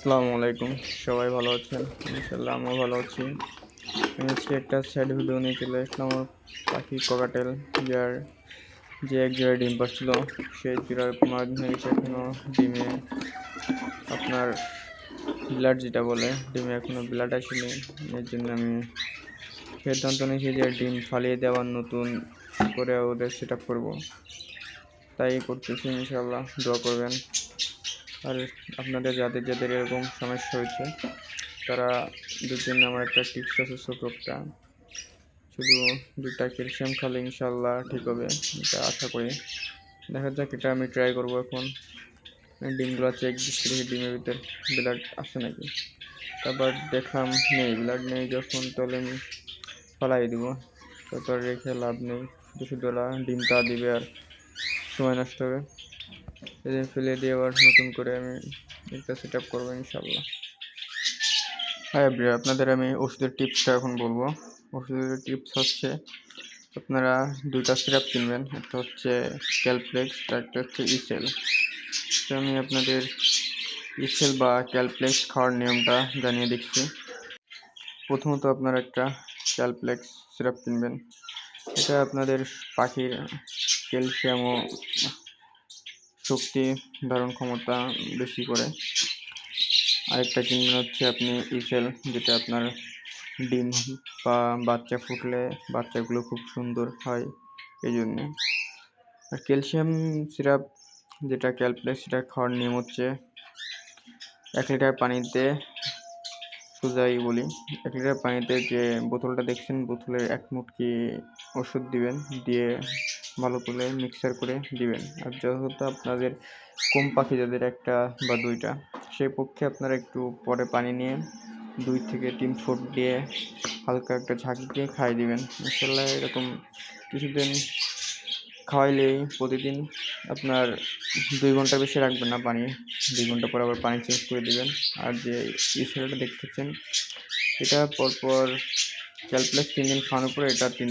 আসসালামু আলাইকুম। সবাই ভালো আছেন? ইনশাল্লাহ আমিও ভালো আছি। আমি আজকে একটা স্যাড ভিডিও নিয়ে চলে আসলাম আমার পাখি ককাটেল যার যে এক জোড়া ডিম পাচ্ছিল সেই জোড়ার মাধ্যমে এখনও ডিমে আপনার ব্লাড যেটা বলে, ডিমে এখনও ব্লাড আসেনি। এর জন্য আমি সিদ্ধান্ত নিয়েছি যে ডিম ফালিয়ে দেওয়ার নতুন করে ওদের সেট আপ করব। তাই করতেছি ইনশাল্লাহ দোয়া করবেন। আর আপনাদের যাদের যাদের এরকম সমস্যা হয়েছে, তারা দুধ জন্য আমার একটা টিপস আছে একটা শুধু দুটা ক্যালসিয়াম খালে ইনশাল্লাহ ঠিক হবে, এটা আশা করি। দেখা যাক, এটা আমি ট্রাই করব এখন। ডিমগুলো চেক দিচ্ছি দেখি ডিমের ভিতর ব্লাড আছে নাকি? তারপর দেখলাম নেই ব্লাড নেই যখন, তাহলে আমি ফলাই দেবো। তারপর রেখে লাভ নেই, শুধু শুধু ডিমটা দিবে আর সময় নষ্ট হবে। এদের ফেলে দিয়ে আবার নতুন করে আমি একটা সেট আপ করব ইনশাল্লাহ হ্যাঁ ব্রিয়া আপনাদের আমি ওষুধের টিপসটা এখন বলব। ওষুধের টিপস হচ্ছে, আপনারা দুইটা সিরাপ কিনবেন। একটা হচ্ছে ক্যালপ্লেক্স আর একটা হচ্ছে ইসেল তো আমি আপনাদের ইসেল বা ক্যালপ্লেক্স খাওয়ার নিয়মটা জানিয়ে দিচ্ছি। প্রথমত আপনারা একটা ক্যালপ্লেক্স সিরাপ কিনবেন। এটা আপনাদের পাখির ক্যালসিয়াম ও শক্তি ধারণ ক্ষমতা বেশি করে। আরেকটা কিনবেন হচ্ছে আপনি ইসেল, যেটা আপনার ডিম বা বাচ্চা ফুটলে বাচ্চাগুলো খুব সুন্দর হয় এই জন্যে আর ক্যালসিয়াম সিরাপ, যেটা ক্যালপ্লেক্স সেটা খাওয়ার নিয়ম হচ্ছে এক লিটার পানিতে সোজাই বলি। এক লিটার পানিতে যে বোতলটা দেখছেন, বোতলের এক মুটকি ওষুধ দিবেন, দিয়ে ভালো করে মিক্সার করে দিবেন। আর যত আপনাদের কম পাখি যাদের একটা বা দুইটা সেই পক্ষে আপনারা একটু পরে পানি নিয়ে দুই থেকে তিন ফুট দিয়ে হালকা একটা ঝাঁকি দিয়ে খাইয়ে দিবেন। ইনশাল্লাহ এরকম কিছুদিন খাওয়াইলেই প্রতিদিন আপনার দুই ঘণ্টা বেশি রাখবেন না পানি। দুই ঘণ্টা পর আবার পানি চেঞ্জ করে দেবেন। আর যে ইসেলটা দেখতেছেন, এটা পরপর ক্যালপ্লাস তিন দিন খাওয়ানোর পরে এটা তিন